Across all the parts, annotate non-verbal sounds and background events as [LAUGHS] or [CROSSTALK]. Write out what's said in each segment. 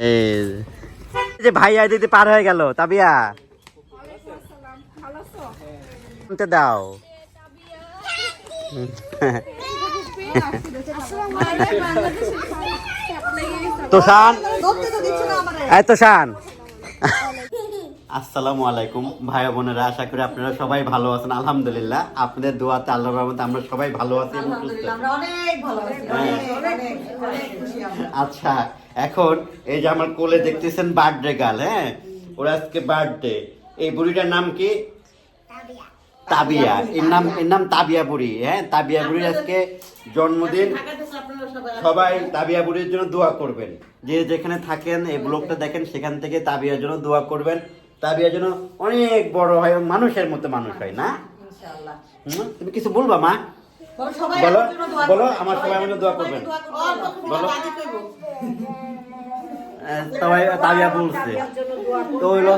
এই যে ভাই আই দিতে পার হয়ে গেল তাবিয়া। শুনতে দাও। তোষান। এই তোষান। আসসালামু আলাইকুম ভাই বোনেরা আশা করি আপনারা সবাই ভালো আছেন আলহামদুলিল্লাহ। আপনাদের দোয়াতে আল্লাহর রহমতে আমরা সবাই ভালো আছি এবং সুস্থ আলহামদুলিল্লাহ, আমরা অনেক ভালো আছি, অনেক, অনেক, অনেক খুশি আমরা। আচ্ছা এখন এই যে আমার কোলে দেখতেছেন বার্থডে গার্ল হ্যাঁ? ওর আজকে বার্থডে। এই বুড়িটার নাম কি? তাবিয়া। এর নাম এর নাম তাবিয়া বুড়ি হ্যাঁ? তাবিয়া বুড়ির আজকে জন্মদিন। সবাই সবাই তাবিয়া বুড়ির জন্য দোয়া করবেন। যে যেখানে থাকেন এই ব্লগটা দেখেন সেখান থেকে তাবিয়ার জন্য দোয়া করবেন। তাবিয়ার জন্য অনেক বড় হয় এবং মানুষের মতো মানুষ হয় না? তুমি কিছু বলবা মা? বলো, বলো, আমার জন্য দোয়া বলো, করবেন। সবাই আমার দোয়া করবেন। বলো। সবাই তাবিয়া বলছে। তো হইল।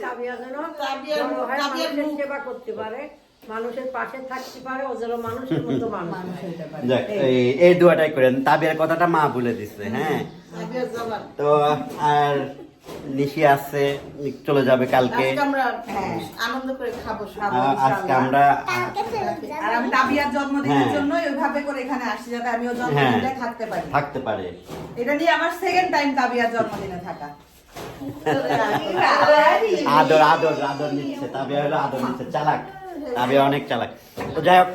তাবিয়ার- তাবিয়ার তাবিয়ার মুখ। সেবা করতে পারে মানুষের পাশে থাকতে পারে ও যেন মানুষের মতো মানুষ হইতে পারে যাক, এই- এই দোয়াটাই করেন। তাবিয়ার কথাটা মা বলে দিচ্ছে হ্যাঁ? তো আর নিশি আসছে চলে যাবে কালকে। আজকে আমরা আনন্দ করে খাব আজকে আমরা আর আমি তাবিয়ার জন্মদিনের হ্যাঁ। জন্য ওইভাবে করে এখানে আসি যাতে আমিও হ্যাঁ জন্মদিনটা থাকতে পারি। থাকতে পারে। এটা নিয়ে আমার সেকেন্ড টাইম তাবিয়ার জন্মদিনে থাকা। আদর আদর আদর নিচ্ছে। তাবিয়া হলো আদর নিচ্ছে। চালাক। তাবিয়া অনেক চালাক। তো যাই হোক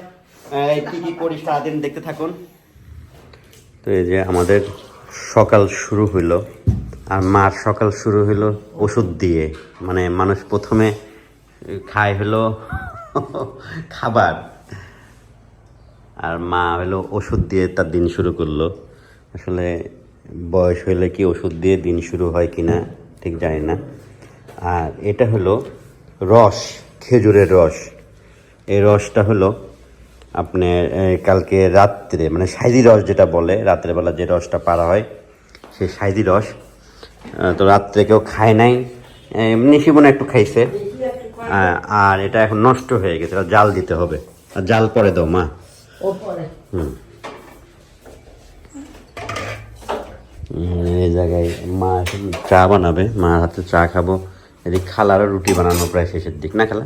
এই কি কি করি সারাদিন দেখতে থাকুন। তো এই যে আমাদের সকাল শুরু হইল। আর মার সকাল শুরু হলো ওষুধ দিয়ে। মানে মানুষ প্রথমে খায় হলো [LAUGHS] খাবার। আর মা হলো ওষুধ দিয়ে তার দিন শুরু করল। আসলে বয়স হলে কি ওষুধ দিয়ে দিন শুরু হয় কি না ঠিক জানি না। আর এটা হলো রস খেজুরের রস। এই রসটা হলো আপনার এই, কালকে রাত্রে মানে সাইদি রস যেটা বলে রাত্রেবেলা যে রসটা পারা হয় সেই সাইদি রস তো রাত্রে কেউ খায় নাই। এমনি শিবনে একটু খাইছে। আর এটা এখন নষ্ট হয়ে গেছে জাল দিতে হবে। আর জাল পরে দাও মা। হুম। এই জায়গায় মা চা বানাবে মার হাতে চা খাব। এদিকে খালারও রুটি বানানো প্রায় শেষের দিক না খালা?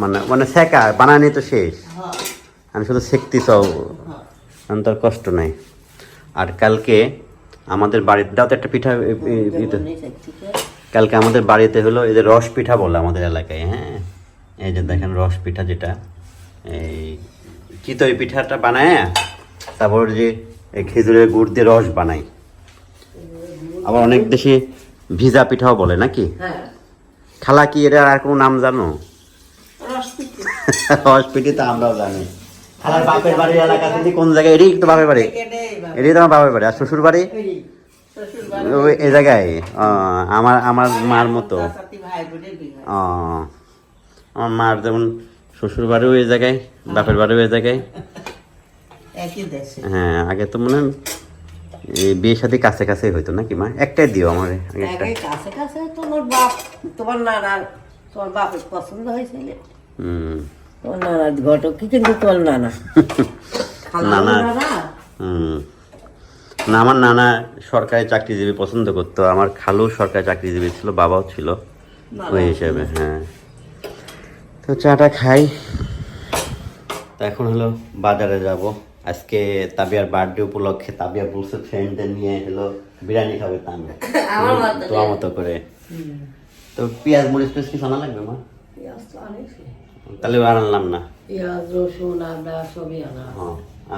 মানে মানে সেকা বানানি তো শেষ। আমি শুধু সেকতি চাও আমি তার কষ্ট নাই। আর কালকে আমাদের বাড়িতে দাও তো একটা পিঠা এ- কালকে আমাদের বাড়িতে হলো এই যে রস পিঠা বলে আমাদের এলাকায় হ্যাঁ? এই যে দেখেন রস পিঠা যেটা এই চিতই পিঠাটা বানায়? তারপর যে এই খেজুরের গুড় দিয়ে রস বানাই আবার অনেক দেশে ভিজা পিঠাও বলে নাকি? হ্যাঁ। খালা কি এর আর কোনো নাম জানো। রস পিঠি [LAUGHS] তো আমরাও জানি। খালার বাপের বাড়ির এলাকা থেকে কোন জায়গায়? এটাই তো বাপের বাড়ি। এটাই। এটাই তোমার বাপের বাড়ি। আর শ্বশুর বাড়ি? বাড়ি, এই জায়গায়? আমার আমার মার মতো। আমার মার যেমন শ্বশুর বাড়িও এই জায়গায় বাপের বাড়িও এই জায়গায়। হ্যাঁ আগে তো মনে বিয়ে সাথে কাছে কাছে হইতো নাকি মা? একটাই দিও আমার আগে একটা। কাছে কাছে তোমার বাপ তোমার নানার তোমার বাপের পছন্দ হয়েছিল হুম। তোমার নানার ঘটক কি কিন্তু তোমার নানা? [LAUGHS] নানা। নানা? না আমার নানা সরকারি চাকরিজীবী পছন্দ করতো। আমার খালু সরকারি চাকরিজীবী ছিল বাবাও ছিল। ওই হিসেবে হ্যাঁ। তো চাটা খাই। তো এখন হলো বাজারে যাব। আজকে তাবিয়ার বার্থডে উপলক্ষে তাবিয়া বলছে ফ্রেন্ডদের নিয়ে হলো বিরিয়ানি খাবে তাম [LAUGHS] আমার মতো তোমার মতো করে। তো পেঁয়াজ মরিচ টরিচ কি আনা লাগবে মা? পেঁয়াজ তো আনিছি। তাহলে আর আনলাম না। পেঁয়াজ রসুন আদা সবই আনা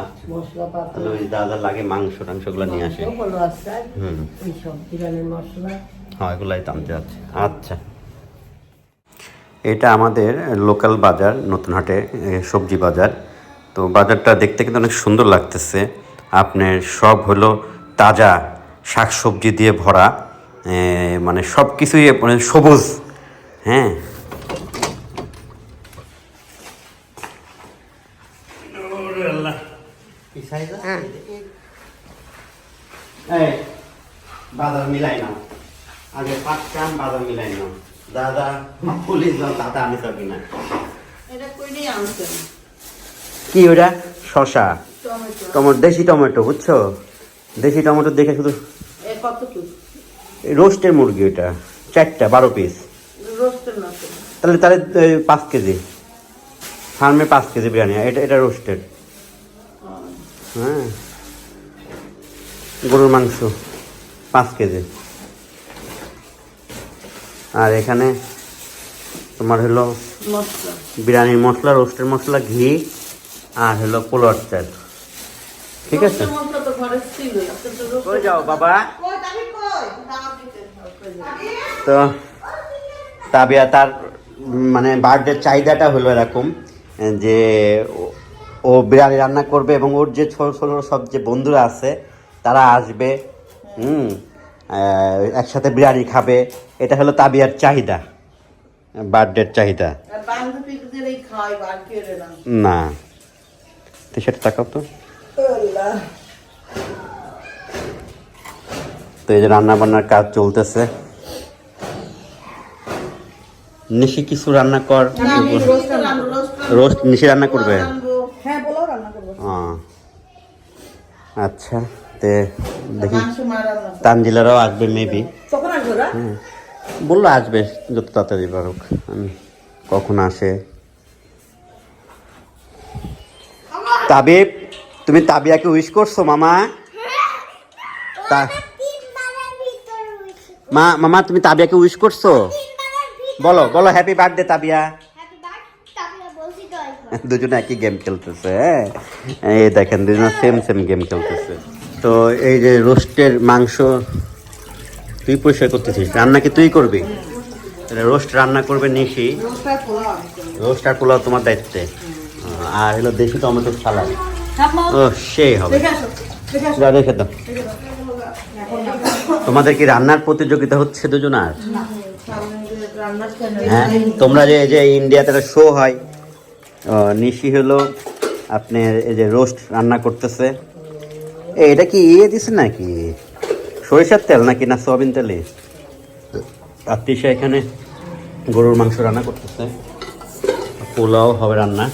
আচ্ছা মশলা পাতা তাহলে ওই যা লাগে মাংস টাংসগুলো নিয়ে আসে। হলো আছে হুম। ওই সব বিরিয়ানির মশলা। হ্যাঁ এগুলাই তো আনতে যাচ্ছে। আচ্ছা। এটা আমাদের লোকাল বাজার নতুন হাটে সবজি বাজার। তো বাজারটা দেখতে কিন্তু অনেক সুন্দর লাগতেছে। আপনার সব হলো তাজা শাক সবজি দিয়ে ভরা। মানে সব কিছুই মানে সবুজ। হ্যাঁ এই বাজার মিলাই নাও। আগে পাঁচ কান বাজার মিলাই নাও। দাদা পুলিশ দাদা আমি তো কিনা। এটা কইলেই আনছেন? কি ওটা? শশা টমেটো। দেশি টমেটো বুঝছ? দেশি টমেটো দেখে শুধু রোস্টের মুরগি ওটা। চারটা বারো পিস রোস্টের না তো। তাহলে তাহলে পাঁচ কেজি। ফার্মে পাঁচ কেজি বিরিয়ানি এটা এটা রোস্টেড। হ্যাঁ। গরুর মাংস পাঁচ কেজি। আর এখানে তোমার হলো বিরিয়ানির মশলা রোস্টের মশলা ঘি আর হলো পোলার চাল ঠিক আছে? তো যাও বাবা? তাবিয়া তার মানে বার্থডের চাহিদাটা হলো এরকম যে ও- ও বিরিয়ানি রান্না করবে এবং ওর যে ছোট ছোট সব যে বন্ধুরা আছে তারা আসবে হুম একসাথে বিরিয়ানি খাবে। এটা হলো তাবিয়ার চাহিদা বার্থডের চাহিদা। না। তো সেটা তাকাও তো। তো এই যে রান্না বান্নার কাজ চলতেছে। নিশি কিছু রান্না কর। রোস্ট নিশি রান্না করবে। হ্যাঁ বলো রান্না করব। আচ্ছা তে দেখি। তানজিলারাও আসবে মেবি কখন আসব রা বলল আসবে যত তাড়াতাড়ি পারুক। আমি কখন আসে? তাবিব তুমি তাবিয়াকে উইশ করছ মামা? তা- মা মামা তুমি তাবিয়াকে উইশ করছ? বলো বলো হ্যাপি বার্থডে তাবিয়া। দুজনে একই গেম খেলতেছে হ্যাঁ? এই দেখেন দুজনে সেম সেম গেম খেলতেছে তো এই যে রোস্টের মাংস তুই পরিষ্কার করতেছিস রান্না কি তুই করবি তাহলে রোস্ট রান্না করবে নিশি। রোস্ট আর পোলাও তোমার দায়িত্বে আর হলো দেশি টমেটোর সালাদ ও সেই হবে যা রেখে দাও তোমাদের কি রান্নার প্রতিযোগিতা হচ্ছে দুজনার হ্যাঁ তোমরা যে এই যে ইন্ডিয়াতে একটা শো হয় নিশি হলো আপনার এই যে রোস্ট রান্না করতেছে। এটা কি ইয়ে দিছে নাকি? সরিষার তেল নাকি না সয়াবিন তেলে? তিশা এখানে গরুর মাংস রান্না করতেছে। পোলাও হবে রান্না।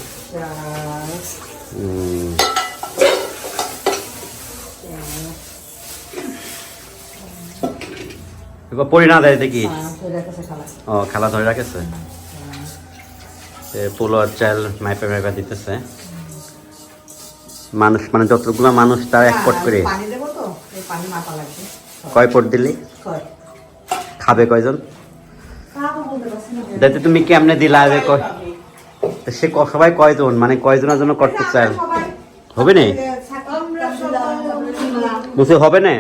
পড়ি না দেয় দেখি। ও খেলা ধরে রাখেছে। পোলোয়ার চাল মাইপে মাইপে দিতেছে। মানুষ মানে যতগুলো মানুষ তার এক পট করে। পানি দেবো তো এই পানি মাপা লাগবে। কয়? পট দিলি? খাবে কয়জন? যাতে তুমি কেমনে দিলা? আগে কয় সে সবাই কয়জন? মানে কয়জনের জন্য করতে চাল সবাই হবে না? বুঝে হবে না?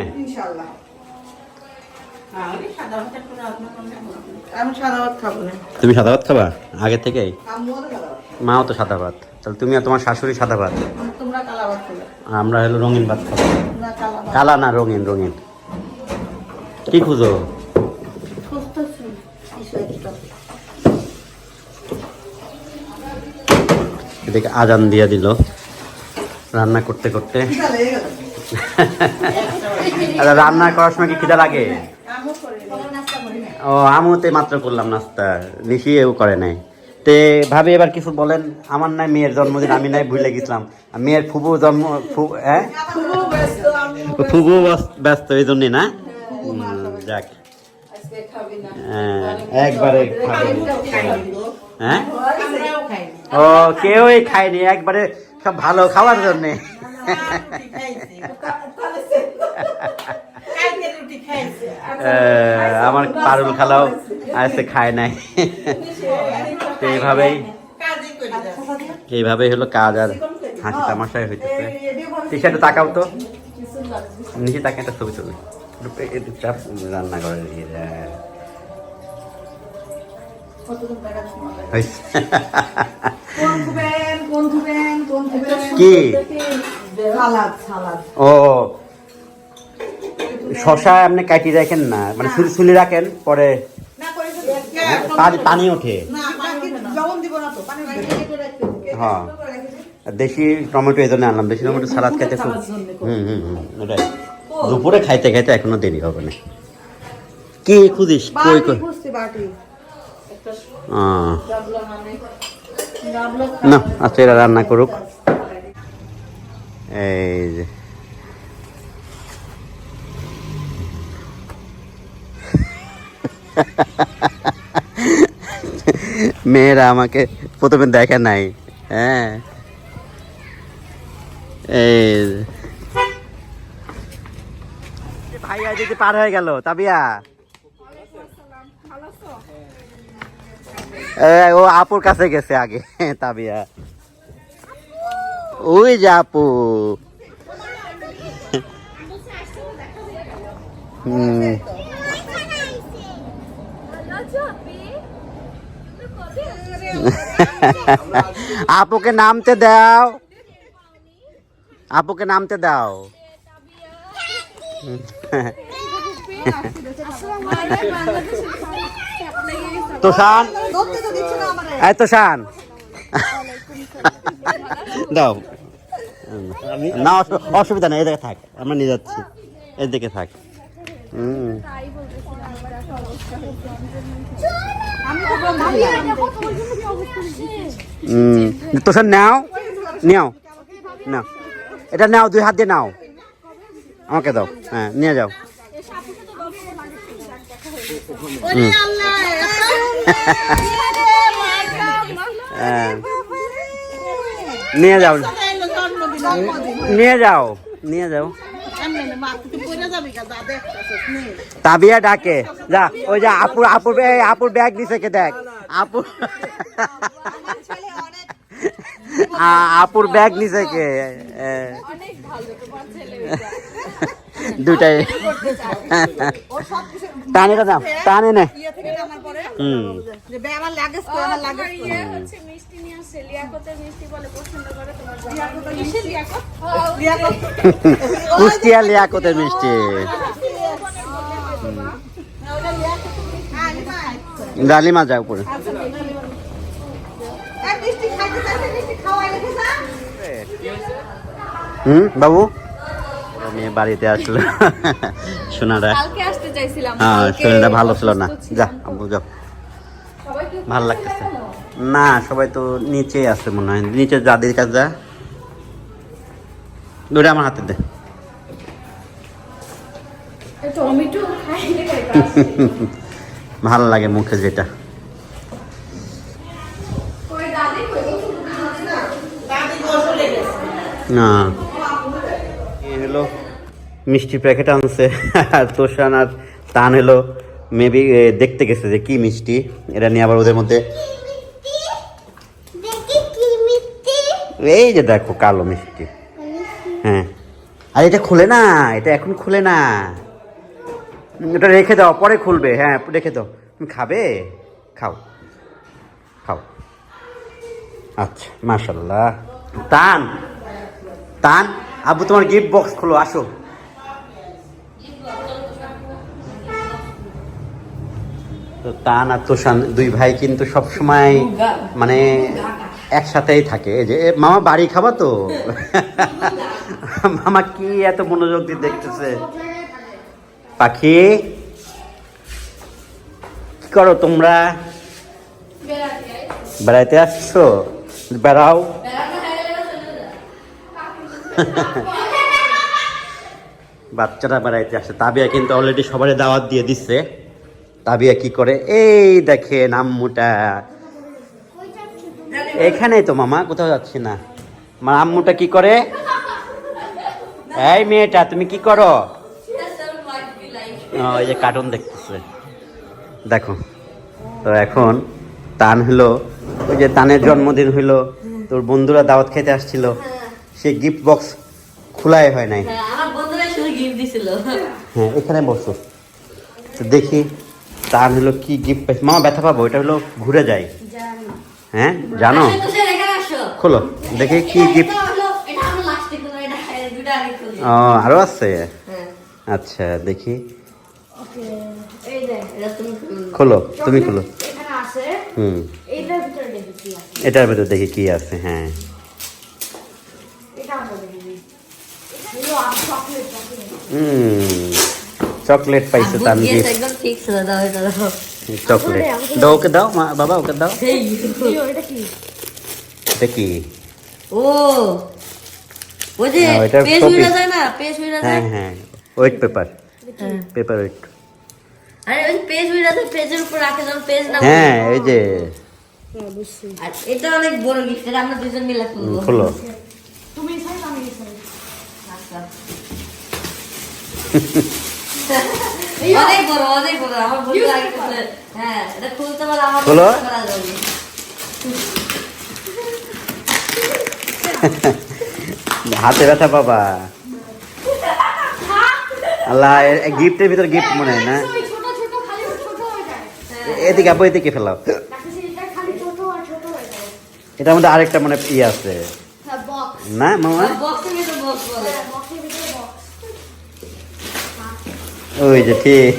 আমি সাদা ভাত খাব না। তুমি সাদা ভাত খাবা? আগে থেকেই? মাও তো সাদা ভাত তাহলে তুমি আর তোমার শাশুড়ি সাদা ভাত তোমরা কালা ভাত আমরা হলো রঙিন ভাত খাব। কালা না রঙিন রঙিন। কি খুঁজো? এদিকে আজান দিয়ে দিল। রান্না করতে করতে। রান্না করার সময় কি খিদা লাগে? ও আমিতে মাত্র করলাম নাস্তা নিশি এও করে নাই। তে ভাবি এবার কিছু বলেন আমার নাই মেয়ের জন্মদিন আমি নাই ভুলে গেছিলাম। মেয়ের ফুবু জন্ম ফু- হ্যাঁ ফুবু ব্যস্ত- ব্যস্ত এই জন্যই না? যাক। আজকে খাবি না হ্যাঁ, একবারে হ্যাঁ? ও কেউই খায়নি একবারে সব ভালো খাওয়ার জন্যে কালকে রুটি খাইছে আহ, আমার পারুল খালাও আজকে খায় নাই। [LAUGHS] তো এইভাবেই কাজই করে যাচ্ছে। এইভাবেই হলো কাজ আর হাসি তামাশাই হইতেছে। টিশার্টে তাকাও তো। নিচে তাকে একটা ছবি ছবি একটু একটু চাপ রান্না করে খুবেন কি? ও শশা আপনি কাটি রাখেন না মানে ছুলি ছুলি রাখেন পরে না করে ফেলবে। হ্যাঁ, পানি পানি ওঠে। না পানি লবণ দিব না তো পানি দিবে হ্যাঁ। আর দেশি টমেটো এই জন্য আনলাম দেশি টমেটো সালাদ খাইতে খুব হুম হুম হুম ওটাই। দুপুরে খাইতে খাইতে এখনও দেরি হবে না। কি খুঁজিস? কই কই? মানে না আচ্ছা এরা রান্না করুক। এই যে। মেয়েরা আমাকে প্রথমে দেখে নাই হ্যাঁ। এই ভাইয়া পার হয়ে গেল তাবিয়া। ও আপুর কাছে গেছে আগে তাবিয়া। ওই যে আপু। হুম। আপুকে নামতে দাও। আপুকে নামতে দাও। তোষান? এই তোষান। দাও। না, অসু- অসুবিধা নেই, এদিকে থাক। আমরা নিয়ে যাচ্ছি। এদিকে থাক। হুম। হুম। তোষান নাও নাও। নাও। এটা নাও দুই হাত দিয়ে নাও। আমাকে দাও। হ্যাঁ নিয়ে যাও। হ্যাঁ। নিয়ে যাও। নিয়ে যাও। নিয়ে যাও। তাবিয়া ডাকে যা ওই যে আপুর আপুর এই আপুর ব্যাগ নিচে কে দেখ আপুর [LAUGHS] [LAUGHS] আপুর ব্যাগ নিচে কে? দুটাই। টানে না টানে নে। ইয়ে থেকে নামার পরে? হুম। ইয়ে হচ্ছে মিষ্টি নিয়ে আসছে লিয়াকতের মিষ্টি বলে পছন্দ করে তোমার লিয়াকত বিয়া কর কুষ্টিয়া লিয়াকতের মিষ্টি। ডালিমা যা উপরে। হুম বাবু? মেয়ে বাড়িতে আসলো। সোনারা। কালকে হ্যাঁ কালকে ভালো ছিল না। যা। আব্বু যাও। ভালো লাগতেছে। না সবাই তো নিচেই আছে মনে হয়। নিচে দাদির কাছে যা। দুটা আমার হাতে দে। [LAUGHS] ভালো লাগে মুখে যেটা। না। হলো মিষ্টি প্যাকেট আনছে, আর তোষান আর টান হলো মেবি দেখতে গেছে যে কি মিষ্টি, এটা নিয়ে আবার ওদের মধ্যে এই যে দেখো, কালো মিষ্টি। হ্যাঁ। আর এটা খুলে না, এটা এখন খুলে না। ওটা রেখে দাও, পরে খুলবে হ্যাঁ রেখে দাও। তুমি খাবে? খাও। খাও। আচ্ছা মাশাল্লাহ তান। তান আবু তোমার গিফট বক্স খোলো আসো। তো তান আর তোষান দুই ভাই কিন্তু সব সময় মানে একসাথেই থাকে। যে মামা বাড়ি খাবা তো? মামা কি এত মনোযোগ দিয়ে দেখতেছে? পাখি কি করো তোমরা? বেড়াইতে আসছো? বেড়াও। বাচ্চারা বেড়াইতে আসে। তাবিয়া কিন্তু অলরেডি সবারই দাওয়াত দিয়ে দিচ্ছে। তাবিয়া কি করে? এই দেখেন আম্মুটা। এখানেই তো মামা কোথাও যাচ্ছি না। আমার আম্মুটা কি করে? এই মেয়েটা তুমি কি করো? ও, এই যে কার্টুন দেখতেছে। দেখো তো এখন তান হলো ওই যে তানের জন্মদিন হইল তোর বন্ধুরা দাওয়াত খেতে আসছিল। সে গিফট বক্স খোলাই হয় নাই। হ্যাঁ, গিফট হ্যাঁ এখানে বসো। তো দেখি তার হলো কি গিফট পাইছে। মামা ব্যথা পাবো এটা হলো ঘুরে যায় হ্যাঁ জানো? খোলো দেখি কি গিফট আগে খুলি। ও আরও আছে? হ্যাঁ। আচ্ছা দেখি। খুলো। তুমি খোলো। হুম। এটার ভেতর দেখি কি আছে হ্যাঁ এটা আমরা দেখি এগুলো আছে চকলেট চকলেট হুম। চকলেট পাইছে আব্বু তার দিয়েছে, গিফট একদম ঠিক দাও এটা চকলেট। দাও ওকে দাও মা বাবা ওকে দাও। এই এটা কি? ও। ওই যে পেজ copy। যায় না? পেজ হ্যাঁ যায়? হ্যাঁ ওয়েট পেপার। হ্যাঁ। Paper weight. আরে ওই পেজ উইরাতে পেজের উপর রাখে যখন পেজ না হ্যাঁ এই যে। আর এটা অনেক বড় গিফট এটা আমরা দুজন মিলে খুলবো খোলো আচ্ছা। অনেক বড় অনেক বড় আমার বন্ধু আগে খুলে। হ্যাঁ। হাতে ব্যথা বাবা আল্লাহ গিফটের ভিতর গিফট মনে হয় না? ওই ছোট ছোট খালি ছোট হয়ে যায়। এদিকে আপু এদিকে ফেলাও। এটা খালি ছোট আর ছোট হয়ে যায়। এটার মধ্যে আরেকটা মানে ইয়ে আছে। হ্যাঁ না মামা বক্সের ভিতর বক্স বলে বক্সের ভিতরে বক্স ওই যে ঠিক।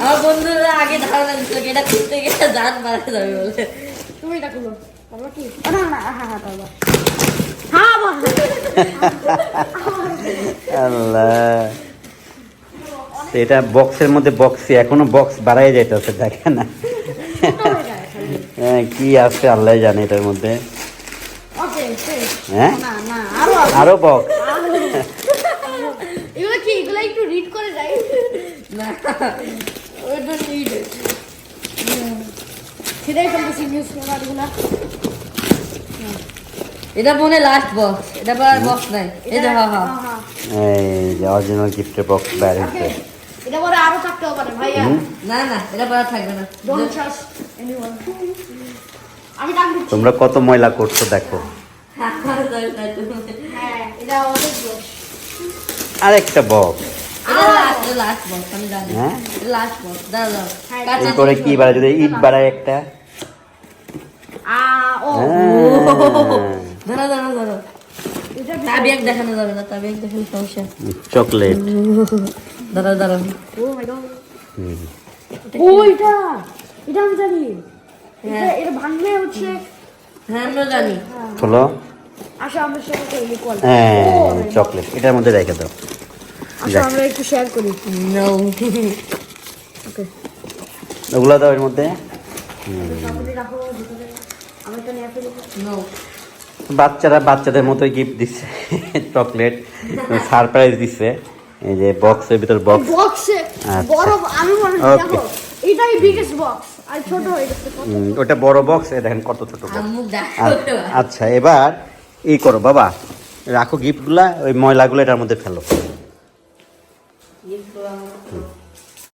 আমার বন্ধুরা আগে ধারণা দিচ্ছিল এটা খুলতে গেলে দাঁত মারা যাবে বলে। তুমি এটা খুলো তারপর কি? না না হ্যাঁ হ্যাঁ তারপর হ্যাঁ আল্লাহ। এটা বক্সের মধ্যে বক্সে এখনও বক্স বাড়াই যাইতেছে দেখে না। কি আছে আল্লাহ জানে এটার মধ্যে। হ্যাঁ? আরও বক্স এগুলো কি এগুলো একটু রিড করে যাই না ওটা নিড সেটাই ফেলতেছি নিউজ পেপারগুলো এটা মনে লাস্ট বক্স এটা পর বক্স নাই এই যে হ্যাঁ হ্যাঁ এই যে অরিজিনাল গিফটের বক্স বাইরে হচ্ছে এটা পরে আরও থাকতেও পারে ভাইয়া। না না এটা পর থাকবে না। ডোন্ট ট্রাস্ট এনিওয়ান আমি ডাক দিচ্ছি। তোমরা কত ময়লা করছ দেখো। হ্যাঁ হ্যাঁ এটা আরেকটা বক্স এরপরে কি বাড়ায় যদি ইট বাড়ায় একটা? হ্যাঁ। চকলেট। এটা আমি জানি। এটা ভাঙলে হচ্ছে হ্যাঁ আমরা জানি। হলো আসো আমরা শেয়ার করি হ্যাঁ চকলেট। এটার মধ্যে রেখে দাও। আমরা একটু শেয়ার করি। নো ওকে ওগুলো দাও এর মধ্যে। বাচ্চারা বাচ্চাদের মতোই গিফট দিচ্ছে চকলেট সারপ্রাইজ দিচ্ছে। এই যে বক্সের ভিতর বক্স বক্সে আচ্ছা। বড় আমি মনে দেখো এটাই বিগেস্ট বক্স আর ছোট হয়ে গেছে ওটা বড় বক্স এ দেখেন কত ছোট আচ্ছা এবার ই করো বাবা। রাখো গিফটগুলা ওই ময়লাগুলো এটার মধ্যে ফেলো। 一颗